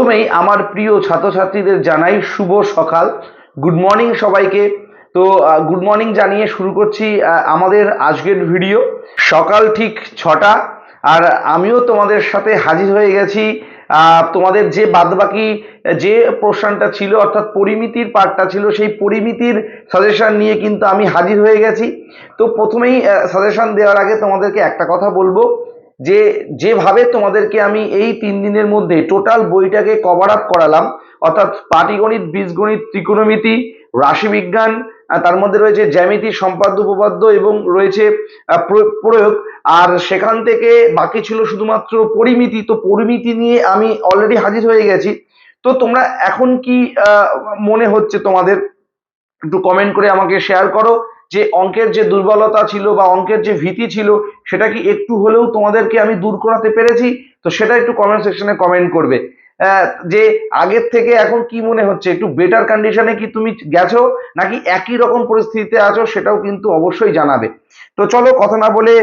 প্রথমেই আমার প্রিয় ছাত্রছাত্রীদের জানাই শুভ সকাল। গুড মর্নিং সবাইকে। তো গুড মর্নিং জানিয়ে শুরু করছি আমাদের আজকের ভিডিও সকাল ঠিক ছটা। আর আমিও তোমাদের সাথে হাজির হয়ে গেছি। তোমাদের যে বাদবাকি, যে প্রশ্নটা ছিল, অর্থাৎ পরিমিতির পার্টটা ছিল, সেই পরিমিতির সাজেশন নিয়ে কিন্তু আমি হাজির হয়ে গেছি। তো প্রথমেই সাজেশন দেওয়ার আগে তোমাদেরকে একটা কথা বলব। যে, যেভাবে তোমাদেরকে আমি এই তিন দিনের মধ্যে টোটাল বইটাকে কভার আপ করালাম, অর্থাৎ পাটিগণিত, বীজগণিত, ত্রিকোণমিতি, রাশিবিজ্ঞান তার মধ্যে রয়েছে জ্যামিতি, সম্পাদ্য, উপপাদ্য এবং রয়েছে প্রয়োগ, আর সেখান থেকে বাকি ছিল শুধুমাত্র পরিমিতি। তো পরিমিতি নিয়ে আমি অলরেডি হাজির হয়ে গেছি। তো তোমরা এখন কি মনে হচ্ছে তোমাদের? একটু কমেন্ট করে আমাকে শেয়ার করো। যে অঙ্কের যে দুর্বলতা ছিল বা অঙ্কের যে ভীতি ছিল, সেটা কি একটু হলেও তোমাদেরকে আমি দূর করাতে পেরেছি? তো সেটা একটু কমেন্ট সেকশনে কমেন্ট করবে। যে আগের থেকে এখন কি মনে হচ্ছে? একটু বেটার কন্ডিশনে কি তুমি গেছো? নাকি একই রকম পরিস্থিতিতে আছো? সেটাও কিন্তু অবশ্যই জানাবে। তো চলো কথা না বলে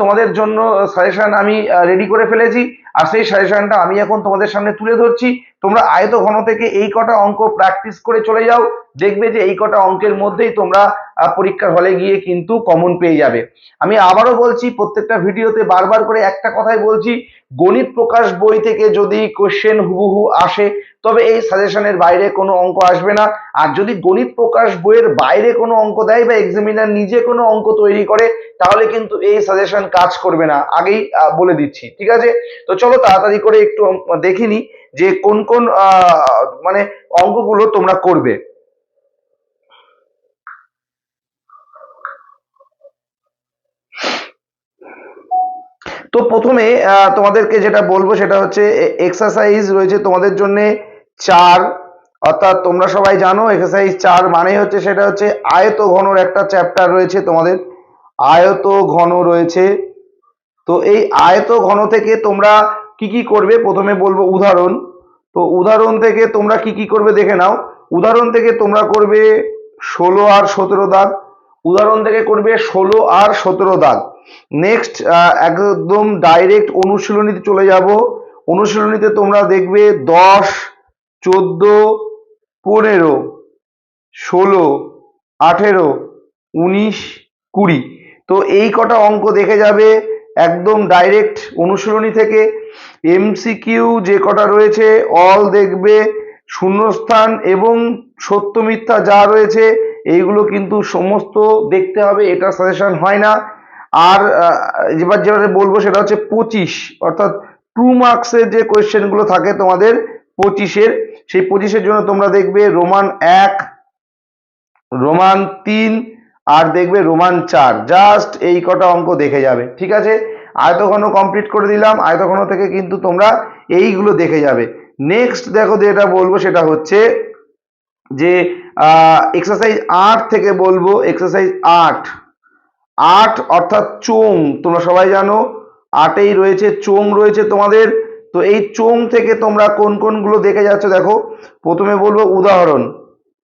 তোমাদের জন্য সাজেশন আমি রেডি করে ফেলেছি। আর সেই সাজেশনটা আমি এখন তোমাদের সামনে তুলে ধরছি। তোমরা আয়ত ঘন থেকে এই কটা অঙ্ক প্র্যাকটিস করে চলে যাও। দেখবে যে এই কটা অঙ্কের মধ্যেই তোমরা পরীক্ষার হলে গিয়ে কিন্তু কমন পেয়ে যাবে। আমি আবারও বলছি, প্রত্যেকটা ভিডিওতে বারবার করে একটা কথাই বলছি, গণিত প্রকাশ বই থেকে যদি কোশ্চেন হুবহু আসে তবে এই সাজেশনের বাইরে কোনো অঙ্ক আসবে না। আর যদি গণিত প্রকাশ বইয়ের বাইরে কোনো অঙ্ক দেয় বা এক্সামিনার নিজে কোনো অঙ্ক তৈরি করে, তাহলে কিন্তু এই সাজেশন কাজ করবে না। আগেই বলে দিচ্ছি, ঠিক আছে? তো চলো তাড়াতাড়ি করে একটু দেখিনি যে কোন কোন মানে অঙ্কগুলো তোমরা করবে। তো প্রথমে তোমাদেরকে যেটা বলব সেটা হচ্ছে এক্সারসাইজ রয়েছে তোমাদের জন্য চার, অর্থাৎ তোমরা সবাই জানো এক্সারসাইজ চার মানে হচ্ছে সেটা হচ্ছে আয়ত ঘনর একটা চ্যাপ্টার রয়েছে তোমাদের। আয়ত ঘন রয়েছে। তো এই আয়ত ঘন থেকে তোমরা কি কি করবে? প্রথমে বলব উদাহরণ। তো উদাহরণ থেকে তোমরা কি কি করবে দেখে নাও। উদাহরণ থেকে তোমরা করবে ষোলো আর সতেরো দাগ। উদাহরণ থেকে করবে ষোলো আর সতেরো দাগ। নেক্সট একদম ডাইরেক্ট অনুশীলনীতে চলে যাব। অনুশীলনীতে তোমরা দেখবে দশ চোদ্দ, পনেরো, ষোলো, আঠেরো, উনিশ, কুড়ি। তো এই কটা অঙ্ক দেখে যাবে একদম ডাইরেক্ট অনুশীলনী থেকে। এমসিকিউ যে কটা রয়েছে অল দেখবে, শূন্যস্থান এবং সত্য মিথ্যা যা রয়েছে, এইগুলো কিন্তু সমস্ত দেখতে হবে, এটা সাজেশন হয় না। আর এবার যেটা বলব সেটা হচ্ছে পঁচিশ, অর্থাৎ টু মার্কসের যে কোয়েশ্চেনগুলো থাকে তোমাদের, পঁচিশের সেই পঁচিশের জন্য তোমরা দেখবে রোমান এক, রোমান তিন, আর দেখবে রোমান চার। জাস্ট এই কটা অঙ্ক দেখে যাবে, ঠিক আছে? আয়তঘন কমপ্লিট করে দিলাম, আয়তঘন থেকে কিন্তু তোমরা এইগুলো দেখে যাবে। নেক্সট দেখো যেটা বলব সেটা হচ্ছে যে এক্সারসাইজ আট থেকে বলব এক্সারসাইজ আট। আট অর্থাৎ চোং তোমরা সবাই জানো, আটেই রয়েছে চোং রয়েছে তোমাদের তো এই চোং থেকে তোমরা কোন কোনগুলো দেখে যাচ্ছ দেখো, প্রথমে বলব উদাহরণ।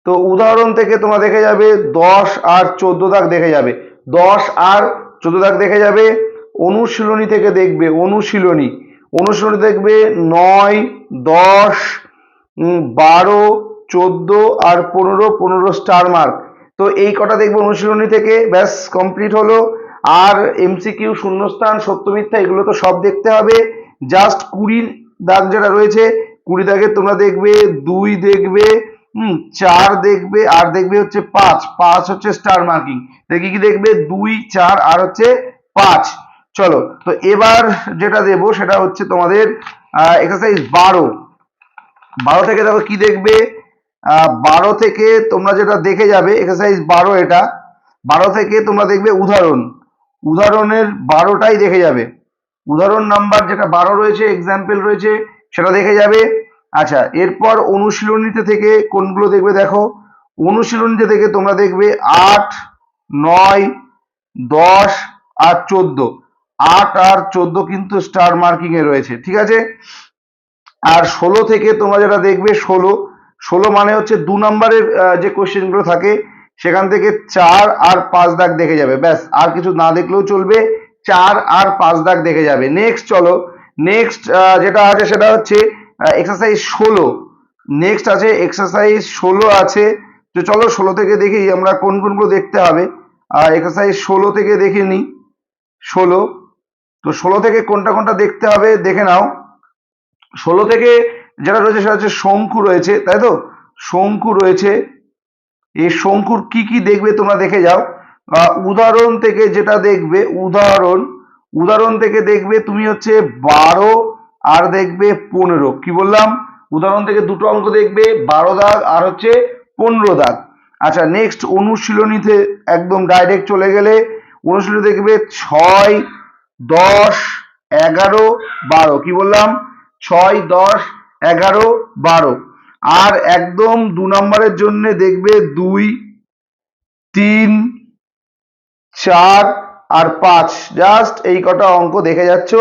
তো উদাহরণ থেকে তোমরা দেখে যাবে, দশ আর চোদ্দ দাগ দেখে যাবে। দশ আর চোদ্দ দাগ দেখে যাবে, অনুশীলনী থেকে দেখবে, অনুশীলনী। অনুশীলনী দেখবে নয়, দশ বারো, চোদ্দ আর পনেরো পনেরো স্টার মার্ক তো এই কটা দেখবে অনুশীলনী থেকে, ব্যাস কমপ্লিট হলো। আর এমসিকিউ শূন্যস্থান, সত্য মিথ্যা, এগুলো তো সব দেখতে হবে। জাস্ট কুড়ি দাগ যেটা রয়েছে, কুড়ি দাগে তোমরা দেখবে, দুই দেখবে, হুম, চার দেখবে, আর দেখবে হচ্ছে পাঁচ। পাঁচ হচ্ছে স্টার মার্কিং দেখি কি দেখবে? দুই, চার, আর হচ্ছে পাঁচ। চলো, তো এবার যেটা দেবো সেটা হচ্ছে তোমাদের এক্সারসাইজ বারো। বারো থেকে দেখো কি দেখবে? বারো থেকে তোমরা যেটা দেখে যাবে এক্সারসাইজ বারো এটা, বারো থেকে তোমরা দেখবে উদাহরণ। উদাহরণের বারোটাই দেখে যাবে। উদাহরণ নাম্বার যেটা বারো রয়েছে এক্সাম্পল রয়েছে, সেটা দেখে যাবে। আচ্ছা এরপর অনুশীলনীতে থেকে কোনগুলো দেখবে দেখো? অনুশীলনীতে থেকে তোমরা দেখবে আট, নয়, দশ আর চোদ্দ। আট আর চোদ্দ কিন্তু স্টার মার্কিং এ রয়েছে, ঠিক আছে? আর ষোলো থেকে তোমরা যেটা দেখবে, ষোলো। ষোলো মানে হচ্ছে দু নম্বরের যে কোশ্চেনগুলো থাকে, সেখান থেকে চার আর পাঁচ দাগ দেখে যাবে, ব্যাস। আর কিছু না দেখলেও চলবে। চার আর পাঁচ দাগ দেখে যাবে। নেক্সট চলো। নেক্সট যেটা আছে সেটা হচ্ছে এক্সারসাইজ ষোলো। নেক্সট আছে এক্সারসাইজ ষোলো আছে। তো চলো ষোলো থেকে দেখি আমরা কোন কোনগুলো দেখতে হবে। এক্সারসাইজ ষোলো থেকে দেখে নিই ষোলো। তো ষোলো থেকে কোনটা কোনটা দেখতে হবে দেখে নাও। ষোলো থেকে যেটা রয়েছে সেটা হচ্ছে শঙ্কু রয়েছে, তাই তো? শঙ্কু রয়েছে। এই শঙ্কুর কি কি দেখবে তোমরা দেখে যাও। উদাহরণ থেকে যেটা দেখবে, উদাহরণ উদাহরণ থেকে দেখবে তুমি হচ্ছে বারো আর দেখবে পনেরো। কি বললাম? উদাহরণ থেকে দুটো অঙ্ক দেখবে, বারো দাগ আর হচ্ছে পনেরো দাগ। আচ্ছা নেক্সট অনুশীলনীতে একদম ডাইরেক্ট চলে গেলে অনুশীলনী দেখবে ছয়, দশ, এগারো, বারো। কি বললাম? ছয়, দশ, এগারো, বারো। আর একদম দু নম্বরের জন্য দেখবে দুই, তিন চার আর পাঁচ। জাস্ট এই কটা অঙ্ক দেখে যাচ্ছ।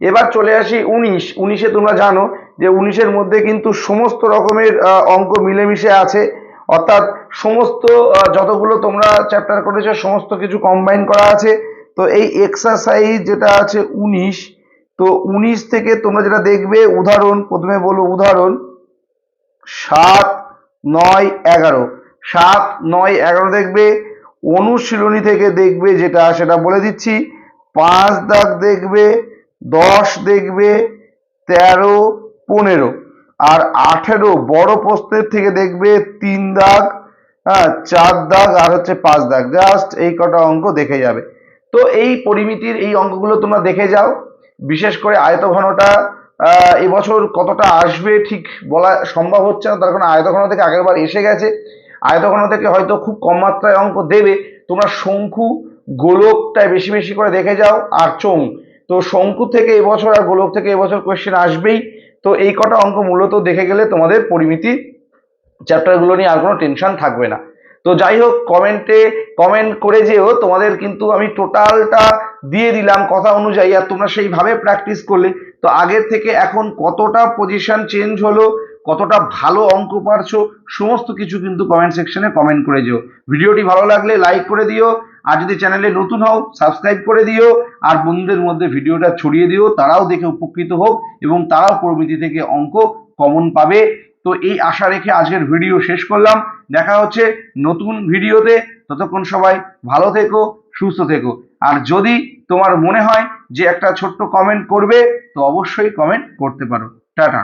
এবার চলে আসি উনিশ। উনিশে তোমরা জানো যে উনিশের মধ্যে কিন্তু সমস্ত রকমের অঙ্ক মিলেমিশে আছে। অর্থাৎ সমস্ত যতগুলো তোমরা চ্যাপ্টার করেছ, সমস্ত কিছু কম্বাইন করা আছে। তো এই এক্সারসাইজ যেটা আছে উনিশ, তো উনিশ থেকে তোমরা যেটা দেখবে, উদাহরণ, প্রথমে বলব উদাহরণ। সাত, নয়, এগারো। সাত, নয়, এগারো দেখবে অনুশীলনী থেকে দেখবে যেটা, সেটা বলে দিচ্ছি। পাঁচ দাগ দেখবে, দশ দেখবে, তেরো, পনেরো। আর আঠেরো বড় প্রশ্নের থেকে দেখবে তিন দাগ হ্যাঁ চার দাগ আর হচ্ছে পাঁচ দাগ। জাস্ট এই কটা অঙ্ক দেখে যাবে। তো এই পরিমিতির এই অঙ্কগুলো তোমরা দেখে যাও। বিশেষ করে আয়তঘনটা এবছর কতটা আসবে ঠিক বলা সম্ভব হচ্ছে না। তার কারণ আয়তঘন থেকে আগেরবার এসে গেছে। আয়তঘন থেকে হয়তো খুব কম মাত্রায় অঙ্ক দেবে। তোমরা শঙ্কু, গোলকটায় বেশি বেশি করে দেখে যাও আর চোং তো শঙ্কু থেকে এবছর আর গোলক থেকে এবছর কোয়েশ্চেন আসবেই। তো এই কটা অঙ্ক মূলত দেখে গেলে তোমাদের পরিমিতি চ্যাপ্টারগুলো নিয়ে আর কোনো টেনশন থাকবে না। তো যাই হোক কমেন্টে কমেন্ট করে যেও, তোমাদের কিন্তু আমি টোটালটা দিয়ে দিলাম কথা অনুযায়ী আর তোমরা সেইভাবে প্র্যাকটিস করলে। তো আগের থেকে এখন কতটা পজিশন চেঞ্জ হলো কতটা ভালো অঙ্ক পারছ, সমস্ত কিছু কিন্তু কমেন্ট সেকশনে কমেন্ট করে দিও। ভিডিওটি ভালো লাগলে লাইক করে দিও, আর যদি চ্যানেলে নতুন হও সাবস্ক্রাইব করে দিও, আর বন্ধুদের মধ্যে ভিডিওটা ছড়িয়ে দিও, তারাও দেখে উপকৃত হোক, এবং তারাও প্রমিতি থেকে অঙ্ক কমন পাবে। তো এই আশা রেখে আজকের ভিডিও শেষ করলাম। দেখা হচ্ছে নতুন ভিডিওতে ততক্ষণ সবাই ভালো থেকো, সুস্থ থেকো। আর যদি তোমার মনে হয় যে একটা ছোট্ট কমেন্ট করবে, তো অবশ্যই কমেন্ট করতে পারো। টাটা।